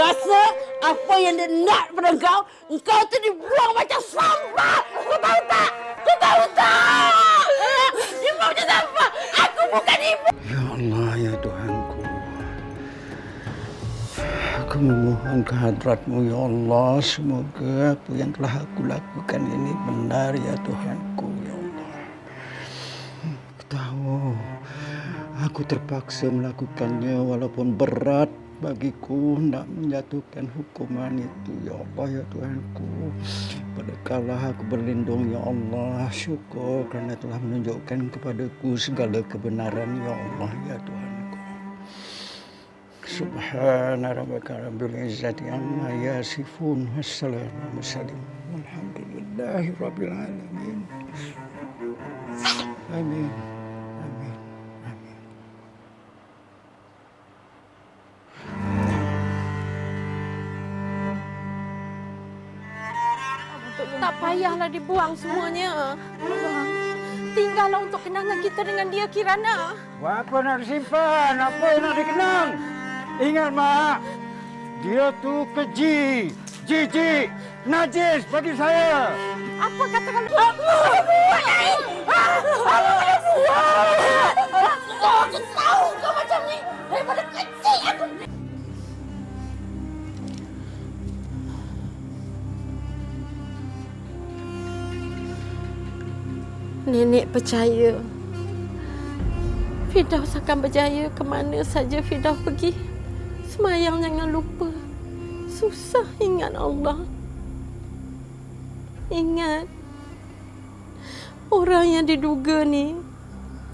rasa apa yang dia nak pada kau, kau tu dibuang macam sampah. Kau tahu tak? Kau tahu tak? Ibu macam sampah. Aku bukan ibu. Ya Allah, ya Tuhanku. Aku memohon kehadratmu, Ya Allah. Semoga apa yang telah aku lakukan ini benar, Ya Tuhanku, Ya Allah. Aku tahu aku terpaksa melakukannya walaupun berat bagiku hendak menjatuhkan hukuman itu. Ya Allah ya Tuhanku. Pada kalah aku berlindung ya Allah. Syukur kerana telah menunjukkan kepadaku segala kebenaran ya Allah ya Tuhanku. Subhana rabbika rabbil izzati amma yasifun wassalamu alhamdulillahi rabbil alamin. Amin. Tak payahlah dibuang semuanya. Tinggallah untuk kenangan kita dengan dia Kirana. Apa nak disimpan? Apa yang nak dikenang? Ingat, Mak. Dia tu keji, jijik, najis bagi saya. Apa katakan aku? Aku buat ni. Aku buat. Aku tahu kau macam ni. Daripada kecil aku. Nenek percaya Firdaus akan berjaya ke mana saja Firdaus pergi. Semayang jangan lupa. Susah ingat Allah. Ingat. Orang yang diduga ni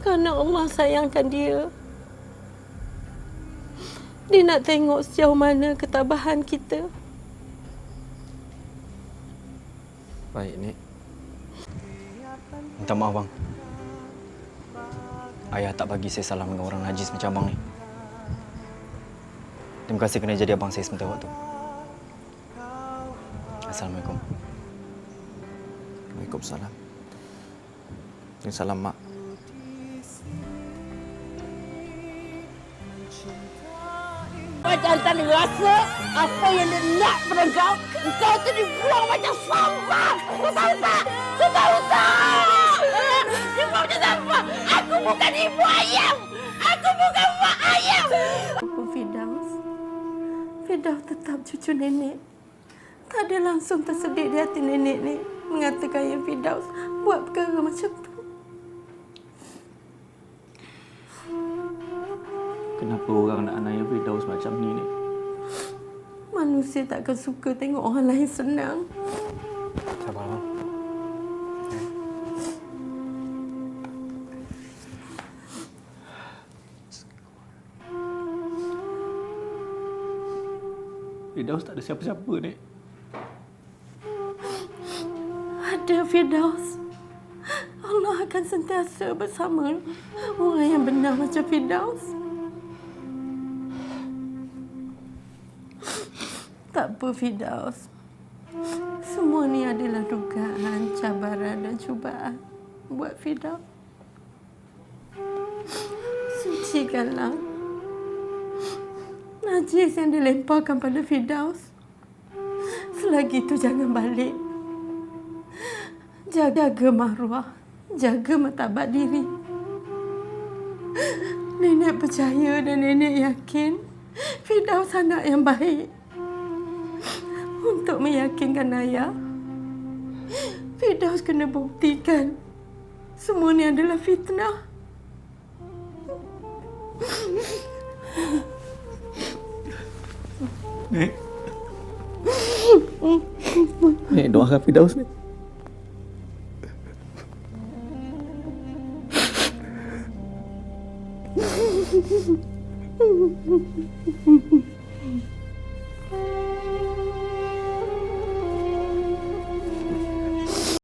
kerana Allah sayangkan dia. Dia nak tengok sejauh mana ketabahan kita. Baik, Nek. Minta maaf, bang. Ayah tak bagi saya salam dengan orang najis macam abang ni. Terima kasih kerana jadi abang saya sementara waktu. Assalamualaikum. Waalaikumsalam. Dan salam mak. Macam tak ada rasa apa yang nak pada kau, kau tu dibuang macam sampah. Kau tahu tak? Kau tahu tak? Ibu macam sampah. Aku bukan ibu ayam. Aku bukan mak ayam. Apa Firdaus? Firdaus tetap cucu nenek. Tak ada langsung tersedik di hati nenek ni mengatakan yang Firdaus buat perkara macam tu. Kenapa orang nak anaya Firdaus macam ni ni? Manusia takkan suka tengok orang lain senang. Sabar, bang. Firdaus tak ada siapa-siapa ni. Ada Firdaus. Allah akan sentiasa bersama orang yang benar macam Firdaus. Tak apa Firdaus. Semua ni adalah dugaan, cabaran dan cubaan buat Firdaus. Sucikanlah najis yang dilemparkan pada Firdaus. Selagi itu jangan balik. Jaga, jaga maruah. Jaga martabat diri. Nenek percaya dan nenek yakin Firdaus anak yang baik. Untuk meyakinkan ayah, Firdaus kena buktikan semua ni adalah fitnah. Nek. Nek doakan Firdaus ni.